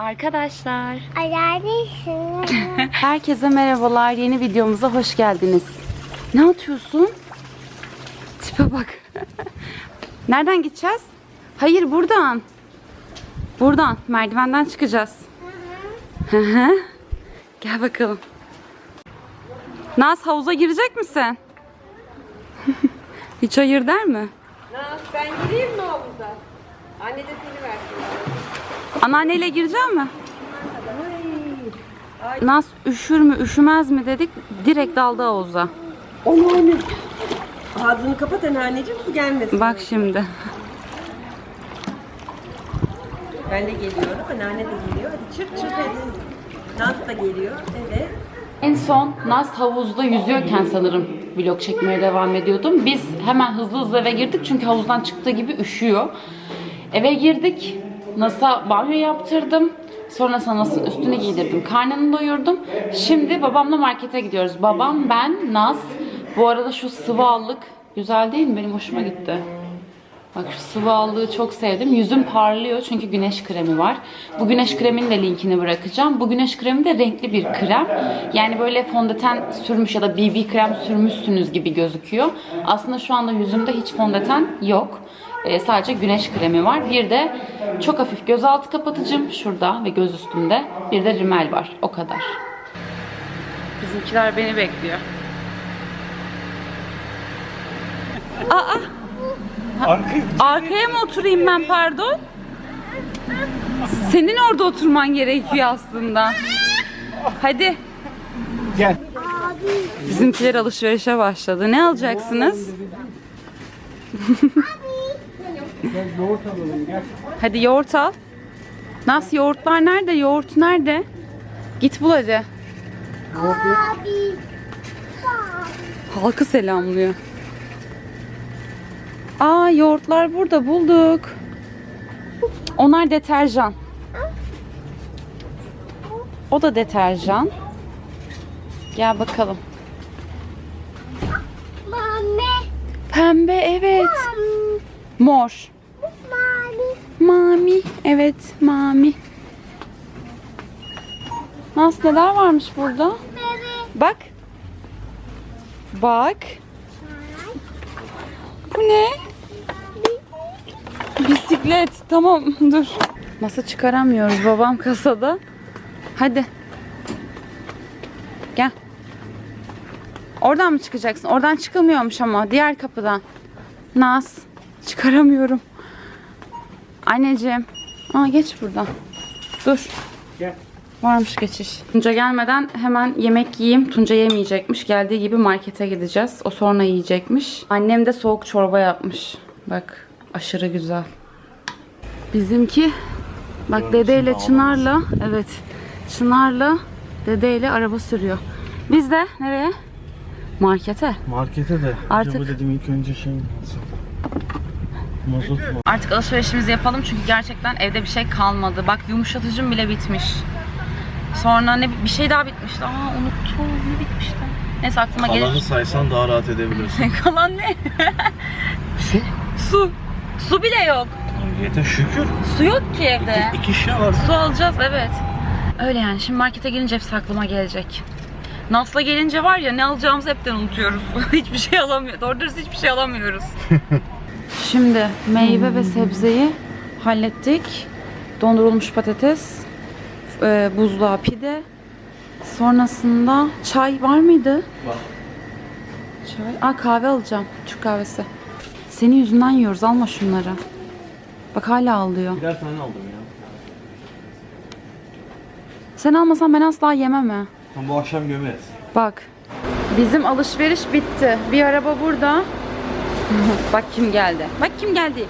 Arkadaşlar. Neredesin? Herkese merhabalar. Yeni videomuza hoş geldiniz. Ne atıyorsun? Tipe bak. Nereden gideceğiz? Hayır buradan. Buradan. Merdivenden çıkacağız. Hı hı. Gel bakalım. Naz havuza girecek misin? Hiç hayır der mi? Ben gireyim mi havuza? Anne de. Anneanneyle girecek mi? Naz üşür mü üşümez mi dedik direkt daldı havuza. Onu anne. Ağzını kapat anneanneciğim su gelmesin. Bak şimdi. Ben de geliyorum. Anneanne de geliyor. Hadi çık çık hadi. Naz da geliyor. Evet. En son Naz havuzda yüzüyorken sanırım vlog çekmeye devam ediyordum. Biz hemen hızlı hızlı eve girdik çünkü havuzdan çıktığı gibi üşüyor. Eve girdik. Nas'a banyo yaptırdım. Sonrasında Nas'ın üstünü giydirdim. Karnını doyurdum. Şimdi babamla markete gidiyoruz. Babam, ben, Naz. Bu arada şu sıvı allık güzel değil mi? Benim hoşuma gitti. Bak şu sıvı allığı çok sevdim. Yüzüm parlıyor çünkü güneş kremi var. Bu güneş kreminin de linkini bırakacağım. Bu güneş kremi de renkli bir krem. Yani böyle fondöten sürmüş ya da BB krem sürmüşsünüz gibi gözüküyor. Aslında şu anda yüzümde hiç fondöten yok. Ee, sadece güneş kremi var. Bir de çok hafif gözaltı kapatıcım şurada ve göz üstünde. Bir de rimel var. O kadar. Bizimkiler beni bekliyor. Aa! Arkaya Arkaya mı oturayım ben pardon? Senin orada oturman gerekiyor aslında. Hadi. gel. Bizimkiler alışverişe başladı. Ne alacaksınız? Gel yoğurt alalım gel. Hadi yoğurt al. Nasıl yoğurtlar nerede? Yoğurt nerede? Git bul hadi. Abi. Halkı selamlıyor. Aa yoğurtlar burada bulduk. Onlar deterjan. O da deterjan. Gel bakalım. Pembe evet. Mor. Mami. Mami. Evet mami. Nasıl neler varmış burada? Bebe. Bak. Bak. Bu ne? Bisiklet. Tamam dur. Masa çıkaramıyoruz. Babam kasada. Hadi. Gel. Oradan mı çıkacaksın? Oradan çıkılmıyormuş ama. Diğer kapıdan. Naz. Çıkaramıyorum. Anneciğim. Aa geç buradan. Dur. Gel. Varmış geçiş. Tunca gelmeden hemen yemek yiyeyim. Tunca yemeyecekmiş. Geldiği gibi markete gideceğiz. O sonra yiyecekmiş. Annem de soğuk çorba yapmış. Bak aşırı güzel. Bizimki bak dedeyle Çınar'la evet Çınar'la dedeyle araba sürüyor. Biz de nereye? Markete. Markete de. Artık- Acaba dedim ilk önce şey mi alsam? Mazot mu? Artık alışverişimizi yapalım çünkü gerçekten evde bir şey kalmadı. Bak yumuşatıcım bile bitmiş. Sonra ne bir şey daha bitmişti. Aa unuttum. Ne bitmişti? Neyse aklıma gelir. Alanı saysan daha rahat edebilirsin. Kalan ne? Su. Su. Su bile yok. Yeter şükür. Su yok ki evde. İki şişe var. Su alacağız evet. Öyle yani. Şimdi markete gelince hepsi aklıma gelecek. Nas'la gelince var ya ne alacağımızı hepten unutuyoruz. hiçbir şey alamıyoruz. Doğru dürüst hiçbir şey alamıyoruz. Şimdi meyve ve sebzeyi hallettik. Dondurulmuş patates, e, buzluğa pide. Sonrasında çay var mıydı? Var. Çay. Aa kahve alacağım. Türk kahvesi. Senin yüzünden yiyoruz. Alma şunları. Bak hala alıyor. Birer tane aldım ya. Sen almasan ben asla yemem ha. Tam bu akşam gömeriz. Bak. Bizim alışveriş bitti. Bir araba burada. Bak kim geldi. Bak kim geldi.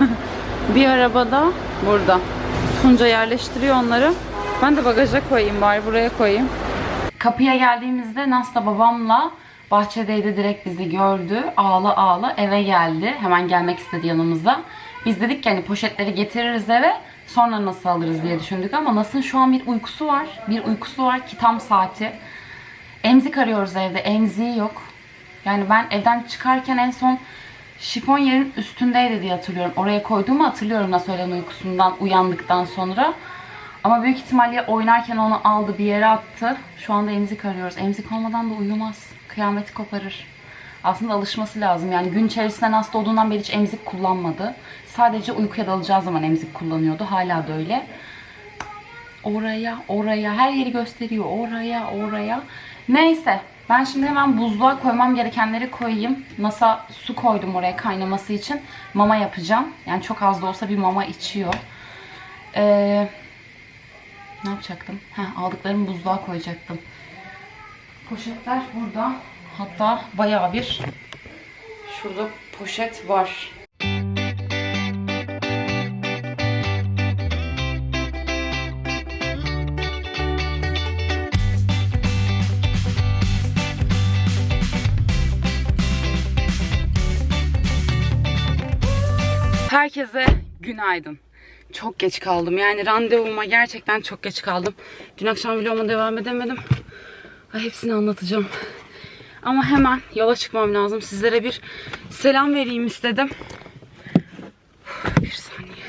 bir araba da burada. Tunca yerleştiriyor onları. Ben de bagaja koyayım bari buraya koyayım. Kapıya geldiğimizde Nas'la babamla bahçedeydi direkt bizi gördü. Ağla ağla eve geldi. Hemen gelmek istedi yanımıza. Biz dedik ki hani poşetleri getiririz eve. Sonra nasıl alırız diye düşündük ama Nas'ın şu an bir uykusu var. Bir uykusu var ki tam saati. Emzik arıyoruz evde. Emziği yok. Yani ben evden çıkarken en son şifon yerin üstündeydi diye hatırlıyorum. Oraya koyduğumu hatırlıyorum nasıl öğlen uykusundan uyandıktan sonra. Ama büyük ihtimalle oynarken onu aldı bir yere attı. Şu anda emzik arıyoruz. Emzik olmadan da uyumaz. Kıyameti koparır. Aslında alışması lazım. Yani gün içerisinde hasta olduğundan beri hiç emzik kullanmadı. Sadece uykuya dalacağı zaman emzik kullanıyordu. Hala da öyle. Oraya, oraya, her yeri gösteriyor. Oraya, oraya. Neyse. Ben şimdi hemen buzluğa koymam gerekenleri koyayım. Masa su koydum oraya kaynaması için. Mama yapacağım. Yani çok az da olsa bir mama içiyor. Ee, ne yapacaktım? Heh, aldıklarımı buzluğa koyacaktım. Poşetler burada. Hatta bayağı bir şurada poşet var. Herkese günaydın. Çok geç kaldım. Yani randevuma gerçekten çok geç kaldım. Dün akşam vloguma devam edemedim. Ay, hepsini anlatacağım. Ama hemen yola çıkmam lazım. Sizlere bir selam vereyim istedim. Bir saniye.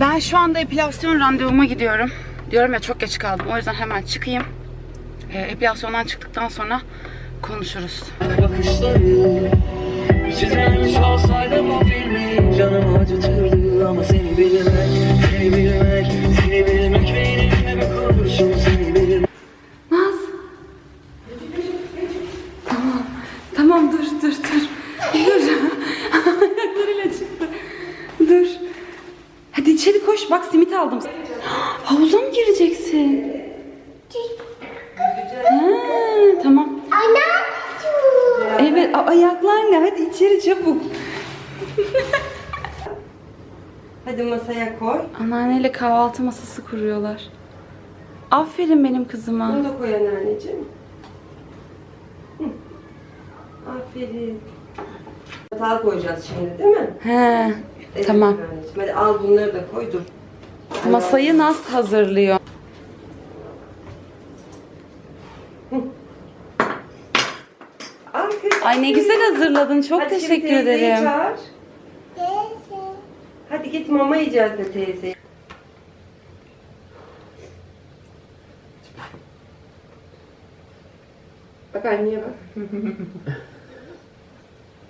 Ben şu anda epilasyon randevuma gidiyorum. Diyorum ya çok geç kaldım. O yüzden hemen çıkayım. Ee, epilasyondan çıktıktan sonra konuşuruz. bakışları Çizilmiş olsaydı bu filmi Canımı acıtırdı ama seni bilmek Seni bilmek, seni bilmek Beynimde bir kurşun seni bilmek Naz. Tamam. Tamam dur dur dur. Dur. Ayaklarıyla çıktı. Dur. Hadi içeri koş. Bak simit aldım. Havuza mı gireceksin? Ha, tamam. Ana su. Evet a- ayaklarla hadi içeri çabuk. Hadi masaya koy. Anneanneyle kahvaltı masası kuruyorlar. Aferin benim kızıma. Bunu da koy anneanneciğim. Hı. Aferin. Çatal koyacağız şimdi değil mi? He. Evet Tamam. anneciğim. Hadi al bunları da koy dur. Masayı Naz hazırlıyor. Al kız. Ay ne güzel hazırladın. Çok Hadi şimdi teşekkür teyzeyi ederim. çağır. Hadi git mama yiyeceğiz de teyze. Bak anneye bak.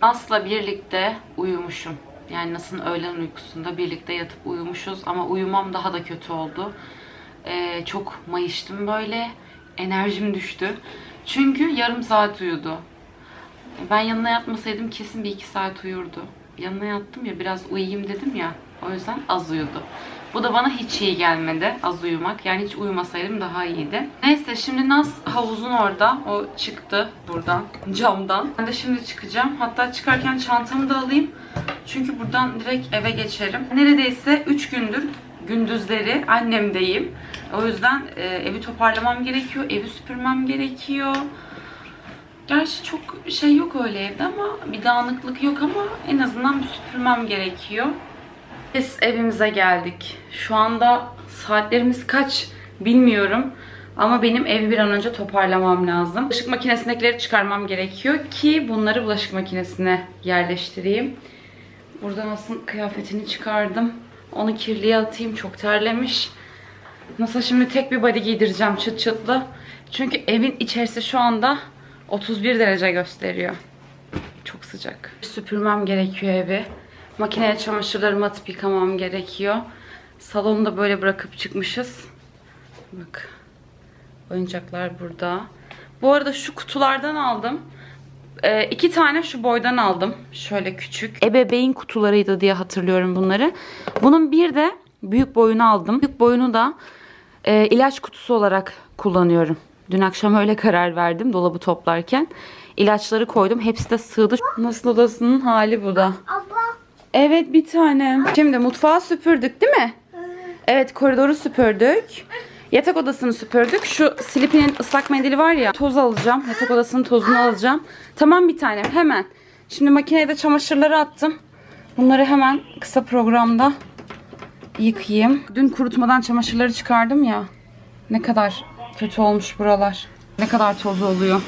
As'la birlikte uyumuşum. Yani nasıl öğlen uykusunda birlikte yatıp uyumuşuz ama uyumam daha da kötü oldu. Ee, çok mayıştım böyle. Enerjim düştü. Çünkü yarım saat uyudu. Ben yanına yatmasaydım kesin bir iki saat uyurdu. Yanına yattım ya biraz uyuyayım dedim ya. O yüzden az uyudu. Bu da bana hiç iyi gelmedi az uyumak. Yani hiç uyumasaydım daha iyiydi. Neyse şimdi Naz havuzun orada. O çıktı buradan camdan. Ben de şimdi çıkacağım. Hatta çıkarken çantamı da alayım. Çünkü buradan direkt eve geçerim. Neredeyse 3 gündür gündüzleri annemdeyim. O yüzden e, evi toparlamam gerekiyor. Evi süpürmem gerekiyor. Gerçi çok şey yok öyle evde ama bir dağınıklık yok ama en azından bir süpürmem gerekiyor. Biz evimize geldik. Şu anda saatlerimiz kaç bilmiyorum. Ama benim evi bir an önce toparlamam lazım. Bulaşık makinesindekileri çıkarmam gerekiyor ki bunları bulaşık makinesine yerleştireyim. Buradan aslında kıyafetini çıkardım. Onu kirliye atayım. Çok terlemiş. Nasıl şimdi tek bir body giydireceğim çıt çıtlı. Çünkü evin içerisi şu anda 31 derece gösteriyor. Çok sıcak. Süpürmem gerekiyor evi. Makineye çamaşırlarımı atıp yıkamam gerekiyor. Salonu da böyle bırakıp çıkmışız. Bak. Oyuncaklar burada. Bu arada şu kutulardan aldım. Ee, iki tane şu boydan aldım. Şöyle küçük. Ebeveyn kutularıydı diye hatırlıyorum bunları. Bunun bir de büyük boyunu aldım. Büyük boyunu da e, ilaç kutusu olarak kullanıyorum. Dün akşam öyle karar verdim dolabı toplarken. İlaçları koydum. Hepsi de sığdı. Nasıl odasının hali bu da. Abla. Evet bir tane. Şimdi mutfağı süpürdük değil mi? Evet koridoru süpürdük. Yatak odasını süpürdük. Şu Sleepy'nin ıslak mendili var ya. Toz alacağım. Yatak odasının tozunu alacağım. Tamam bir tanem hemen. Şimdi makineye de çamaşırları attım. Bunları hemen kısa programda yıkayayım. Dün kurutmadan çamaşırları çıkardım ya. Ne kadar kötü olmuş buralar. Ne kadar toz oluyor.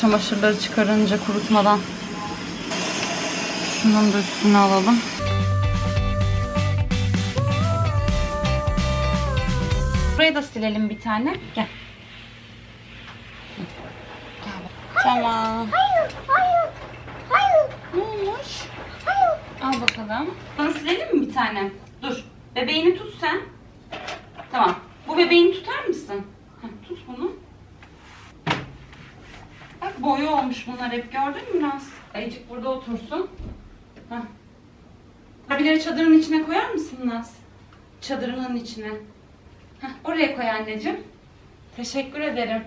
Çamaşırları çıkarınca kurutmadan. Şunun da üstüne alalım. Burayı da silelim bir tane. Gel. Tamam. Hayır, hayır, hayır, Ne olmuş? hayır. Al bakalım. Sana silelim mi bir tane? Dur. Bebeğini tut sen. Tamam. Bu bebeğini tutar mısın? Heh, tut bunu. Bak boyu olmuş bunlar hep gördün mü Naz? Ayıcık burada otursun. Heh. Abileri çadırın içine koyar mısın Naz? Çadırının içine. Heh, oraya koy anneciğim. Teşekkür ederim.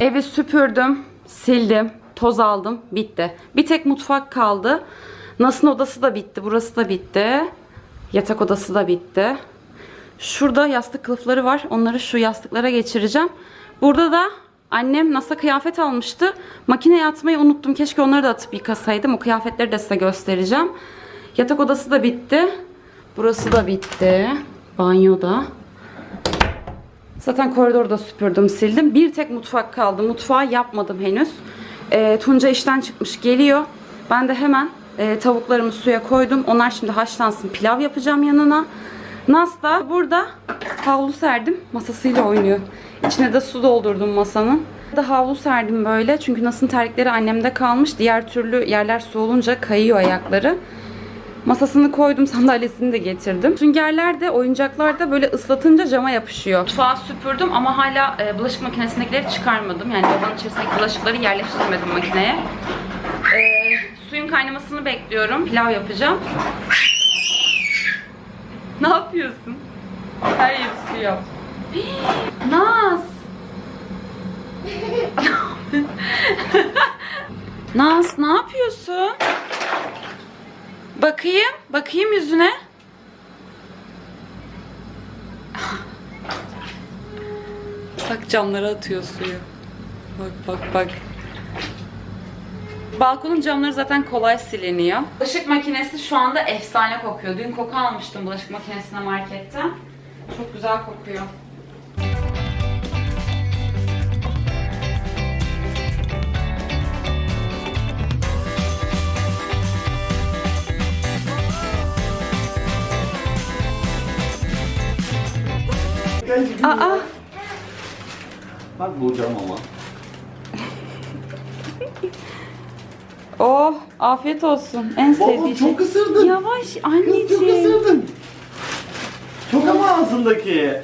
Evi süpürdüm, sildim, toz aldım, bitti. Bir tek mutfak kaldı. Nas'ın odası da bitti, burası da bitti. Yatak odası da bitti. Şurada yastık kılıfları var. Onları şu yastıklara geçireceğim. Burada da annem Nas'a kıyafet almıştı. Makineye atmayı unuttum. Keşke onları da atıp yıkasaydım. O kıyafetleri de size göstereceğim. Yatak odası da bitti. Burası da bitti. Banyoda. Zaten koridoru da süpürdüm, sildim. Bir tek mutfak kaldı. Mutfağı yapmadım henüz. Ee, Tunca işten çıkmış, geliyor. Ben de hemen e, tavuklarımı suya koydum. Onlar şimdi haşlansın. Pilav yapacağım yanına. Nas da burada havlu serdim. Masasıyla oynuyor. İçine de su doldurdum masanın. Da havlu serdim böyle. Çünkü Nas'ın terlikleri annemde kalmış. Diğer türlü yerler soğulunca kayıyor ayakları. Masasını koydum, sandalyesini de getirdim. Süngerler de, oyuncaklar da böyle ıslatınca cama yapışıyor. Mutfağı süpürdüm ama hala e, bulaşık makinesindekileri çıkarmadım. Yani lavabonun içerisindeki bulaşıkları yerleştirmedim makineye. E, suyun kaynamasını bekliyorum. Pilav yapacağım. ne yapıyorsun? Her yeri su yap. Naz! Naz ne yapıyorsun? Bakayım, bakayım yüzüne. Bak camlara atıyor suyu. Bak bak bak. Balkonun camları zaten kolay siliniyor. Bulaşık makinesi şu anda efsane kokuyor. Dün koku almıştım bulaşık makinesine marketten. Çok güzel kokuyor. Aa, Bak bulacağım ama. Oh afiyet olsun. En sevdiği Baba şey. çok ısırdın. Yavaş Kız çok anneciğim. ısırdın. Çok ama ağzındaki.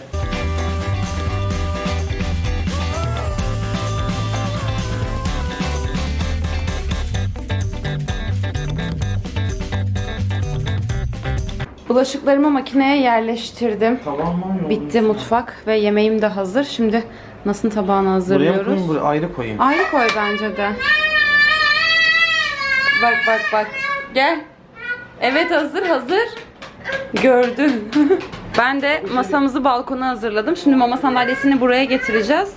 Bulaşıklarımı makineye yerleştirdim. Tamam mı? Bitti mutfak ve yemeğim de hazır. Şimdi nasıl tabağını Buraya mı hazırlıyoruz? koyayım, buraya ayrı koyayım. Ayrı koy bence de. Bak bak bak. Gel. Evet hazır hazır. Gördü. ben de masamızı balkona hazırladım. Şimdi mama sandalyesini buraya getireceğiz.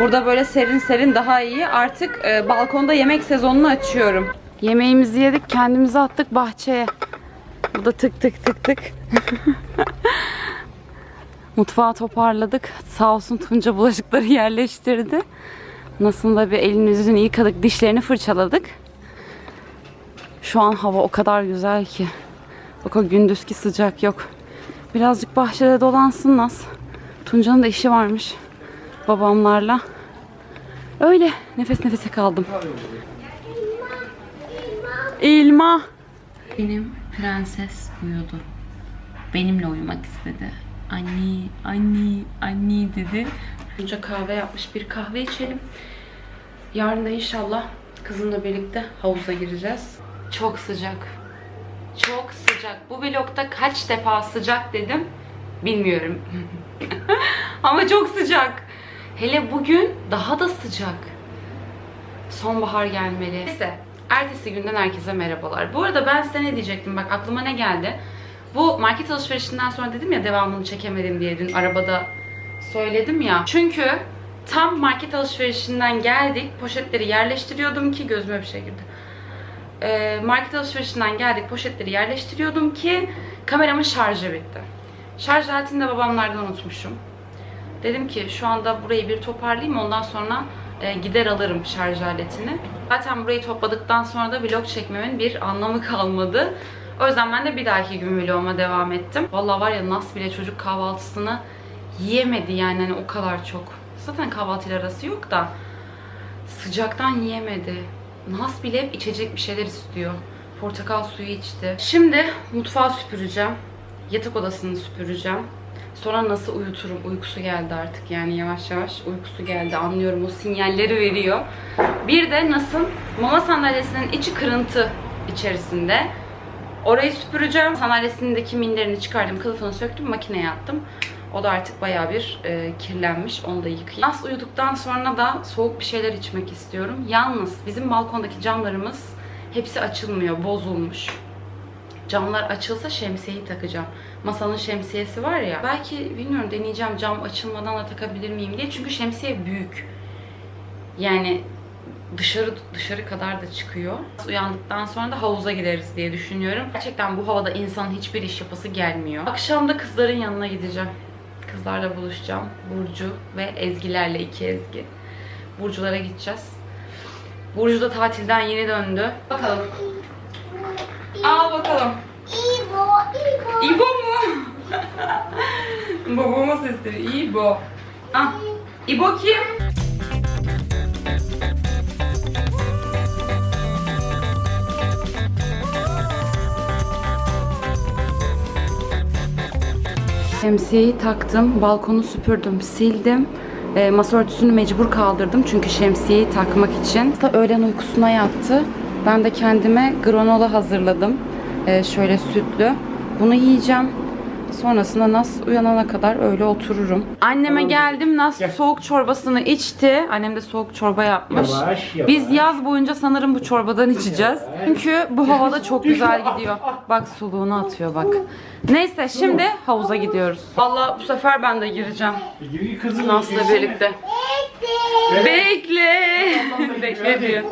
Burada böyle serin serin daha iyi. Artık e, balkonda yemek sezonunu açıyorum. Yemeğimizi yedik, kendimizi attık bahçeye. Burada tık tık tık tık. Mutfağı toparladık. Sağ olsun Tunca bulaşıkları yerleştirdi. Nasıl da bir elini yüzünü yıkadık, dişlerini fırçaladık. Şu an hava o kadar güzel ki. Bak o gündüzki sıcak yok. Birazcık bahçede dolansın Naz. Tunca'nın da işi varmış. Babamlarla. Öyle nefes nefese kaldım. İlma. Benim prenses uyudu. Benimle uyumak istedi. Anne, anne, anne dedi. Tunca kahve yapmış. Bir kahve içelim. Yarın da inşallah kızımla birlikte havuza gireceğiz. Çok sıcak. Çok sıcak. Bu vlogda kaç defa sıcak dedim bilmiyorum. Ama çok sıcak. Hele bugün daha da sıcak. Sonbahar gelmeli. Neyse. Ertesi günden herkese merhabalar. Bu arada ben size ne diyecektim? Bak aklıma ne geldi? Bu market alışverişinden sonra dedim ya devamını çekemedim diye dün arabada söyledim ya. Çünkü tam market alışverişinden geldik. Poşetleri yerleştiriyordum ki gözüme bir şey girdi. Ee, market alışverişinden geldik. Poşetleri yerleştiriyordum ki kameramın şarjı bitti. Şarj aletini de babamlardan unutmuşum. Dedim ki şu anda burayı bir toparlayayım ondan sonra e, gider alırım şarj aletini. Zaten burayı topladıktan sonra da vlog çekmemin bir anlamı kalmadı. O yüzden ben de bir dahaki gün vloguma devam ettim. Vallahi var ya Nas bile çocuk kahvaltısını yiyemedi yani hani o kadar çok. Zaten kahvaltıyla arası yok da sıcaktan yiyemedi. Nas bile içecek bir şeyler istiyor. Portakal suyu içti. Şimdi mutfağı süpüreceğim. Yatak odasını süpüreceğim. Sonra nasıl uyuturum? Uykusu geldi artık yani yavaş yavaş uykusu geldi. Anlıyorum o sinyalleri veriyor. Bir de nasıl mama sandalyesinin içi kırıntı içerisinde. Orayı süpüreceğim. Sandalyesindeki minderini çıkardım. Kılıfını söktüm. Makineye attım. O da artık bayağı bir e, kirlenmiş. Onu da yıkayayım. Nas uyuduktan sonra da soğuk bir şeyler içmek istiyorum. Yalnız bizim balkondaki camlarımız hepsi açılmıyor. Bozulmuş. Camlar açılsa şemsiyeyi takacağım. Masanın şemsiyesi var ya. Belki bilmiyorum deneyeceğim cam açılmadan da takabilir miyim diye. Çünkü şemsiye büyük. Yani dışarı dışarı kadar da çıkıyor. Uyandıktan sonra da havuza gideriz diye düşünüyorum. Gerçekten bu havada insanın hiçbir iş yapası gelmiyor. Akşam da kızların yanına gideceğim. Kızlarla buluşacağım. Burcu ve Ezgilerle iki Ezgi. Burculara gideceğiz. Burcu da tatilden yeni döndü. Bakalım. Al bakalım. İbo, İbo. İbo mu? Babama sesleri. İbo. Ah. İbo kim? Şemsiyeyi taktım, balkonu süpürdüm, sildim. E, masa örtüsünü mecbur kaldırdım çünkü şemsiyeyi takmak için. Da öğlen uykusuna yattı. Ben de kendime granola hazırladım. E, şöyle sütlü. Bunu yiyeceğim. Sonrasında Nas uyanana kadar öyle otururum. Anneme geldim. Nas soğuk çorbasını içti. Annem de soğuk çorba yapmış. Yavaş, yavaş. Biz yaz boyunca sanırım bu çorbadan içeceğiz. Çünkü bu havada çok güzel gidiyor. Bak suluğunu atıyor bak. Neyse şimdi havuza gidiyoruz. Vallahi bu sefer ben de gireceğim. Nas'la birlikte. Bekle. Bekle diyor.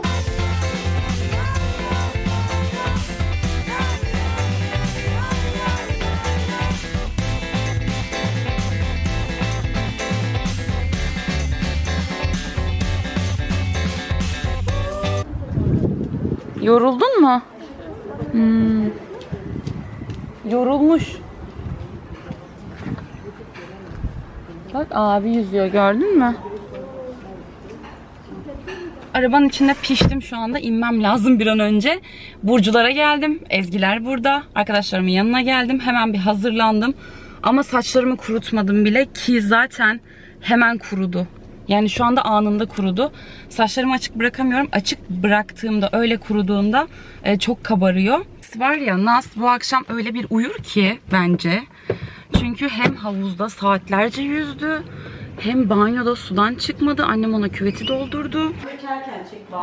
Yoruldun mu? Hmm. Yorulmuş. Bak abi yüzüyor gördün mü? Arabanın içinde piştim şu anda. inmem lazım bir an önce. Burculara geldim. Ezgiler burada. Arkadaşlarımın yanına geldim. Hemen bir hazırlandım. Ama saçlarımı kurutmadım bile ki zaten hemen kurudu. Yani şu anda anında kurudu. Saçlarımı açık bırakamıyorum. Açık bıraktığımda öyle kuruduğunda e, çok kabarıyor. Var ya Nas bu akşam öyle bir uyur ki bence. Çünkü hem havuzda saatlerce yüzdü hem banyoda sudan çıkmadı. Annem ona küveti doldurdu.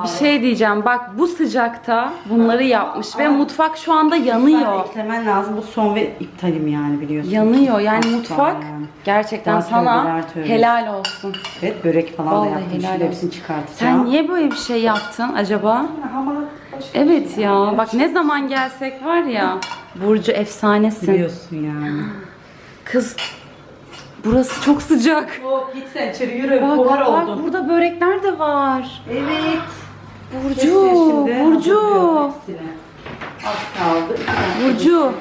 Bir şey diyeceğim. Bak bu sıcakta bunları yapmış ve mutfak şu anda yanıyor. Eklemen lazım. Bu son ve iptalim yani biliyorsun. Yanıyor. Yani mutfak yani. gerçekten Daha sana tövbeler helal olsun. Evet börek falan Vallahi da yaptım. helal Şimdi olsun. hepsini çıkartacağım. Sen niye böyle bir şey yaptın acaba? Ama Evet ya. Bak ne zaman gelsek var ya. Burcu efsanesin. biliyorsun yani. Kız burası çok sıcak. Yok git sen içeri yürü. Bak, Buhar bak burada börekler de var. Evet. Burcu, Burcu. Az kaldı. İki tane. Burcu.